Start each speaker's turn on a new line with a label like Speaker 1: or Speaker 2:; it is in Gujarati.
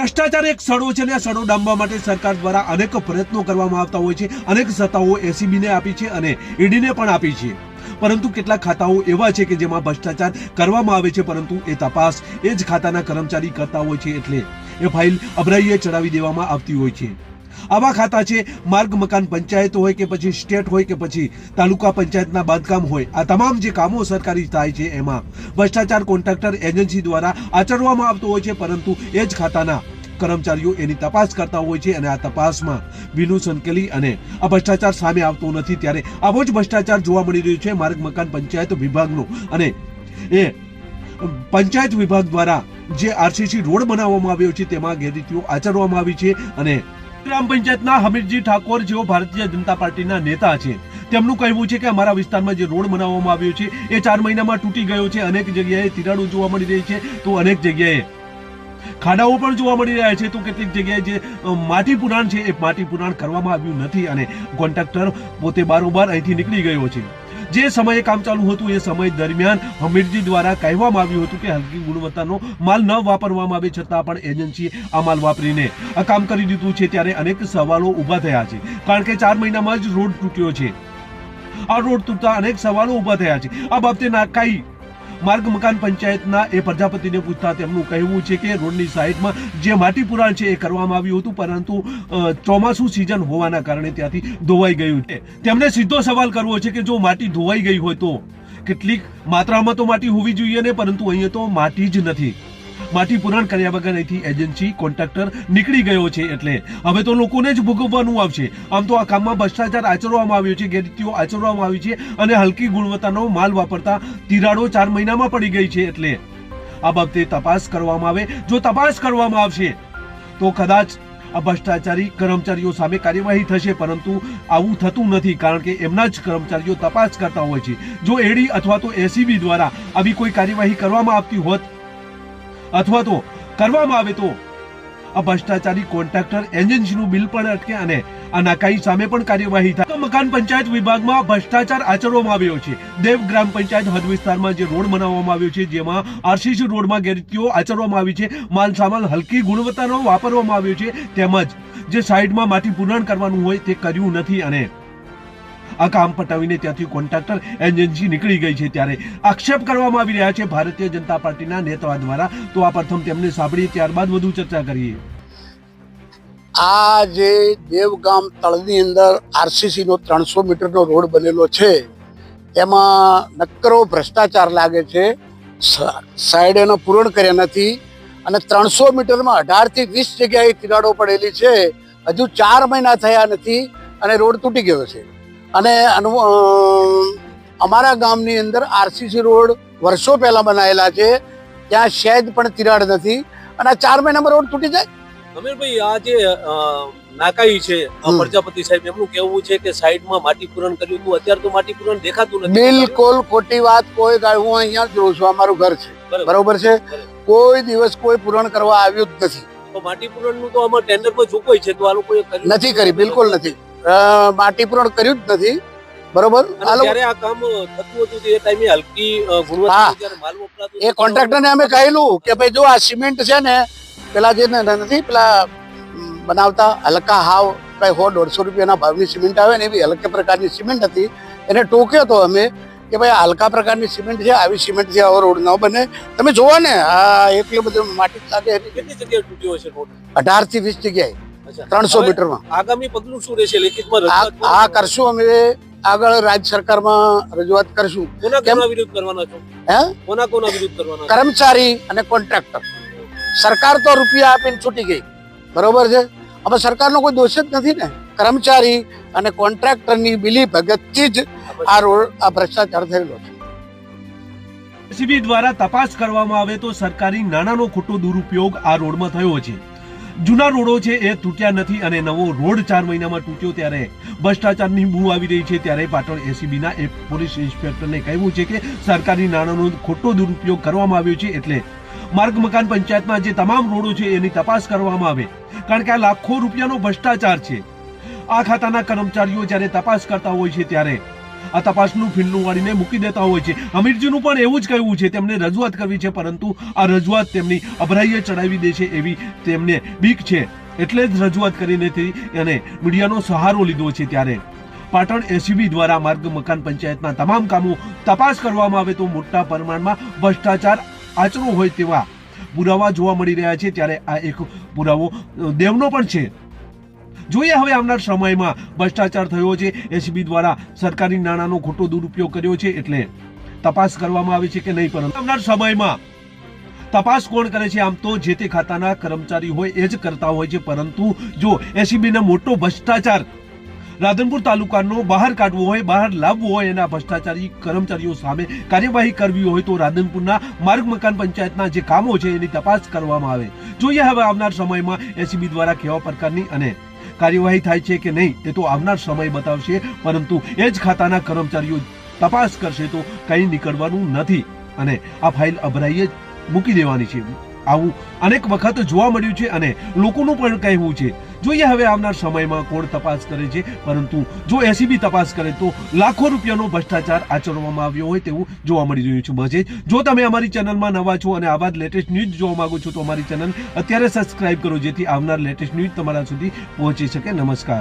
Speaker 1: ભ્રષ્ટાચાર એક સડો છે અને આ સડો ડામવા માટે સરકાર દ્વારા અનેક પ્રયત્નો કરવામાં આવતા હોય છે. અનેક સત્તાઓ એસીબીને આપી છે અને ઈડીને પણ આપી છે. પરંતુ કેટલાક ખાતાઓ એવા છે કે જેમાં ભ્રષ્ટાચાર કરવામાં આવે છે, પરંતુ એ તપાસ એ જ ખાતાના કર્મચારી કરતા હોય છે એટલે એ ફાઇલ અભરાઈએ ચડાવી દેવામાં આવતી હોય છે. આવા ખાતા છે. માર્ગ, મકાન, પંચાયત હોય કે પછી સ્ટેટ હોય કે પછી તાલુકા પંચાયતના બાંધકામ હોય. આ તમામ જે કામો સરકારી થાય છે એમાં. ભ્રષ્ટાચાર કોન્ટ્રાક્ટર એજન્સી દ્વારા આચરવામાં આવતો હોય છે, પરંતુ એ જ ખાતાના કર્મચારીઓ એની તપાસ કરતા હોય છે અને આ તપાસમાં વિનુ સંકેલી અને આ ભ્રષ્ટાચાર સામે આવતો નથી. ત્યારે આવો જ ભ્રષ્ટાચાર જોવા મળી રહ્યો છે માર્ગ, મકાન, પંચાયત વિભાગનો. અને એ પંચાયત વિભાગ દ્વારા જે આરસીસી રોડ બનાવવામાં આવ્યો છે, તેમાં ગેરરીતિઓ આચરવામાં આવી છે અને ગ્રામ પંચાયતના હમીરજી ઠાકોર જેઓ ભારતીય જનતા પાર્ટીના નેતા છે. તેમનું કહેવું છે કે અમારા વિસ્તારમાં જે રોડ બનાવવામાં આવ્યો છે, એ ચાર મહિનામાં તૂટી ગયો છે. અનેક જગ્યાએ તિરાડો જોવા મળી રહી છે તો અનેક જગ્યાએ ખાડાઓ પણ જોવા મળી રહ્યા છે. તો કેટલીક જગ્યાએ જે માટી પુરાણ છે, એ માટી પુરાણ કરવામાં આવ્યું નથી અને કોન્ટ્રાક્ટર પોતે બારોબાર અહીંથી નીકળી ગયો છે. જે સમયે કામ ચાલુ હતું એ સમય દરમિયાન હમીરજી દ્વારા કહેવામાં આવ્યું હતું કે હલકી ગુણવત્તાનો માલ ન વાપરવામાં આવે છતાં પણ એજન્સીએ આ માલ વાપરીને આ કામ કરી દીધું છે ત્યારે અનેક સવાલો ઊભા થયા છે. કારણ કે ચાર મહિનામાં જ રોડ તૂટ્યો છે. આ રોડ તૂટતા અનેક સવાલો ઊભા થયા છે. આ બાબતે નાકાઈ માર્ગ મકાન પંચાયતના એ પ્રજાપતિને પૂછતા તેમનું કહેવું છે કે રોડની સાઈડમાં જે માટી પુરાણ છે એ કરવામાં આવ્યું હતું, પરંતુ ચોમાસું સિઝન હોવાના કારણે ત્યાંથી ધોવાઈ ગયું છે. તેમણે સીધો સવાલ કરવો છે કે જો માટી ધોવાઈ ગઈ હોય તો? કેટલીક માત્રામાં તો માટી હોવી જોઈએ ને, પરંતુ અહીંયા તો માટી જ નથી. માટી પુરાણ કર્યા વગર અહીંથી એજન્સી, કોન્ટ્રાક્ટર નીકળી ગયો છે એટલે. હવે તો લોકોને જ ભોગવવાનું આવશે. આમ તો આ કામમાં ભ્રષ્ટાચાર આચરવામાં આવ્યો છે, ગેરરીતિઓ આચરવામાં આવી છે અને હલકી ગુણવત્તાનો માલ વાપરતા તિરાડો ચાર મહિનામાં પડી ગઈ છે એટલે. આ બાબતે તપાસ કરવામાં આવે. જો તપાસ કરવામાં આવશે, તો કદાચ આ ભ્રષ્ટાચારી કર્મચારીઓ સામે કાર્યવાહી થશે, પરંતુ આવું થતું નથી, કારણ કે એમના જ કર્મચારીઓ તપાસ કરતા હોય છે. જો એડી અથવા તો એસીબી દ્વારા આવી કોઈ કાર્યવાહી કરવામાં આવતી હોત અથવા તો કરવામાં આવે તો. આ ભ્રષ્ટાચારી કોન્ટ્રાક્ટર એજન્સીનું બિલ પણ અટકે અને આ નાકાઈ સામે પણ કાર્યવાહી થાય. મકાન પંચાયત વિભાગમાં ભ્રષ્ટાચાર આચરવામાં આવ્યો છે. દેવ ગ્રામ પંચાયત હદ વિસ્તારમાં જે રોડ બનાવવામાં આવ્યો છે, જેમાં આરસીસી રોડમાં ગેરરીતિઓ આચરવામાં આવી છે. માલ સામાલ હલકી ગુણવત્તાનો વાપરવામાં આવ્યો છે. તેમજ જે સાઈડમાં માટી પુરાણ કરવાનું હોય તે કર્યું નથી અને આ કામ પટાવીને ત્યાંથી કોન્ટ્રાક્ટર એજન્સી નીકળી ગઈ છે ત્યારે. આક્ષેપ કરવામાં આવી રહ્યા છે ભારતીય જનતા પાર્ટીના નેતાઓ દ્વારા. તો આ પ્રથમ તેમને સાંભળીએ, ત્યારબાદ વધુ ચર્ચા કરીએ.
Speaker 2: આ જે દેવગામ તળની અંદર આરસીસીનો ત્રણસો મીટરનો રોડ બનેલો છે, એમાં નક્કરો ભ્રષ્ટાચાર લાગે છે. સાઈડ એનો પૂરણ કર્યા નથી અને ત્રણસો મીટરમાં અઢારથી વીસ જગ્યાએ તિરાડો પડેલી છે. હજુ ચાર મહિના થયા નથી અને રોડ તૂટી ગયો છે. અને અમારા ગામની અંદર આરસીસી રોડ વર્ષો પહેલા બનાવેલા છે. ત્યાં સહેજ પણ તિરાડ નથી અને આ ચાર મહિનામાં રોડ તૂટી જાય.
Speaker 3: અમીરભાઈ આ જે નાકાઈ છે પ્રજાપતિ સાહેબ એમનું કહેવું છે કે સાઈડમાં માટી પૂરણ કર્યું હતું. અત્યારે તો માટી પૂરણ દેખાતું નથી.
Speaker 2: બિલકુલ ખોટી વાત. કોઈ ગાય હું અહીંયા જોઉં છું. અમારું ઘર છે.
Speaker 3: બરોબર.
Speaker 2: છે? કોઈ દિવસ કોઈ પૂરણ કરવા આવ્યું જ નથી.
Speaker 3: તો માટી પૂરણનું તો આમાં ટેન્ડર પર ચૂકવાય છે. તો આ લોકોએ
Speaker 2: નથી કરી. બિલકુલ નથી. અ, માટી પૂરણ કર્યું જ નથી. બરોબર? આ
Speaker 3: કામ થતું ટાઈમે હલકી
Speaker 2: એ કોન્ટ્રાક્ટરને અમે કહેલું કે ભાઈ જો આ સિમેન્ટ છે ને પેલા જે નથી પેલા બનાવતા હલકા હાવ કઈ સો દોઢસો રૂપિયાના ભાવની સિમેન્ટ આવે ને એવી હલકા પ્રકારની સિમેન્ટ હતી. એને ટોક્યો તો અમે કે ભાઈ આ હલકા પ્રકારની સિમેન્ટ છે આવી સિમેન્ટ છે આવો રોડ ન બને. તમે જોવો ને આ એટલું બધું માટી લાગે.
Speaker 3: કેટલી જગ્યાએ તૂટ્યો છે રોડ
Speaker 2: અઢારથી વીસ જગ્યાએ. ત્રણસો મીટરમાં.
Speaker 3: આગામી પગલું શું રહેશે? લેખિતમાં
Speaker 2: આ કરશું અમે આગળ રાજ્ય સરકારમાં રજૂઆત કરશું.
Speaker 3: કોના કોના વિરુદ્ધ કરવાના છો?
Speaker 2: હે?
Speaker 3: કોના કોના વિરુદ્ધ કરવાના
Speaker 2: કર્મચારી અને કોન્ટ્રાક્ટર. સરકાર તો રૂપિયા આપીને છૂટી ગઈ. બરોબર છે? હવે સરકારનો કોઈ દોષ જ નથી ને? કર્મચારી અને કોન્ટ્રાક્ટરની બિલી ભગતથી જ આ રોડ આ ભ્રષ્ટાચાર થયેલો છે.
Speaker 1: એસીબી દ્વારા તપાસ કરવામાં આવે તો સરકારી નાણાંનો ખોટો દુરુપયોગ આ રોડમાં થયો છે. જૂના રોડો છે એ તૂટ્યા નથી અને નવો રોડ ચાર મહિનામાં તૂટ્યો ત્યારે ભ્રષ્ટાચારની બૂ આવી રહી છે ત્યારે પાટણ એસીબીના એક પોલીસ ઇન્સ્પેક્ટરને કહેવું છે કે સરકારી નાણાંનો ખોટો દુરુપયોગ કરવામાં આવ્યો છે એટલે માર્ગ, મકાન, પંચાયતમાં જે તમામ રોડો છે એની તપાસ કરવામાં આવે. કારણ કે આ લાખો રૂપિયાનો ભ્રષ્ટાચાર છે. આ ખાતાના કર્મચારીઓ જ્યારે તપાસ કરતા હોય છે ત્યારે આ તપાસનું ફીણનું વાળીને મૂકી દેતા હોય છે. અમીરજીનું પણ એવું જ કહેવું છે, તેમને રજૂઆત કરવી છે, પરંતુ આ રજૂઆત તેમની અભરાઈએ ચડાવી દે છે એવી તેમને બીક છે. એટલે જ રજૂઆત કરીને અને મીડિયાનો સહારો લીધો છે ત્યારે. પાટણ એસીબી દ્વારા માર્ગ, મકાન પંચાયતના તમામ કામો તપાસ કરવામાં આવે તો મોટા પ્રમાણમાં ભ્રષ્ટાચાર આચરો હોય તેવા પુરાવા જોવા મળી રહ્યા છે. ત્યારે આ એક પુરાવો દેવનો પણ છે. જોઈએ હવે આવનાર સમયમાં ભ્રષ્ટાચાર થયો છે. એસીબી દ્વારા સરકારી નાણાંનો ખોટો દુરુપયોગ કર્યો છે એટલે તપાસ કરવામાં આવે છે કે નહીં, પરંતુ આવનાર સમયમાં તપાસ કોણ કરે છે? આમ તો જે તે ખાતાના કર્મચારી હોય એ જ કરતા હોય છે, પરંતુ જો એસીબીને મોટો ભ્રષ્ટાચાર રાધનપુર તાલુકાનો બહાર કાઢવો હોય, બહાર લાવવો હોય, એના ભ્રષ્ટાચારી કર્મચારીઓ સામે કાર્યવાહી કરવી હોય, તો રાધનપુરના માર્ગ મકાન પંચાયતના જે કામો છે એની તપાસ કરવામાં આવે. જોઈએ હવે આવનાર સમયમાં એસીબી દ્વારા કેવા પ્રકારની અને કાર્યવાહી થાય છે કે નહીં એ તો આવનાર સમય બતાવશે, પરંતુ એ જ ખાતાના કર્મચારીઓ તપાસ કરશે તો કંઈ નીકળવાનું નથી. અને આ ફાઇલ અભરાઈએ મૂકી દેવાની છે. આવું અનેક વખત જોવા મળ્યું છે અને લોકોનું પણ કહેવું છે. જોઈએ હવે આવનાર સમયમાં કોણ તપાસ કરે છે, પરંતુ જો એસીબી તપાસ કરે તો લાખો રૂપિયાનો ભ્રષ્ટાચાર આચરવામાં આવ્યો હોય તેવું જોવા મળી રહ્યું છે બજે જો તમે અમારી ચેનલમાં નવા છો અને આવા જ લેટેસ્ટ ન્યૂઝ જોવા માંગો છો તો અમારી ચેનલ અત્યારે સબસ્ક્રાઇબ કરો, જેથી આવનાર લેટેસ્ટ ન્યૂઝ તમારા સુધી પહોંચી શકે. નમસ્કાર.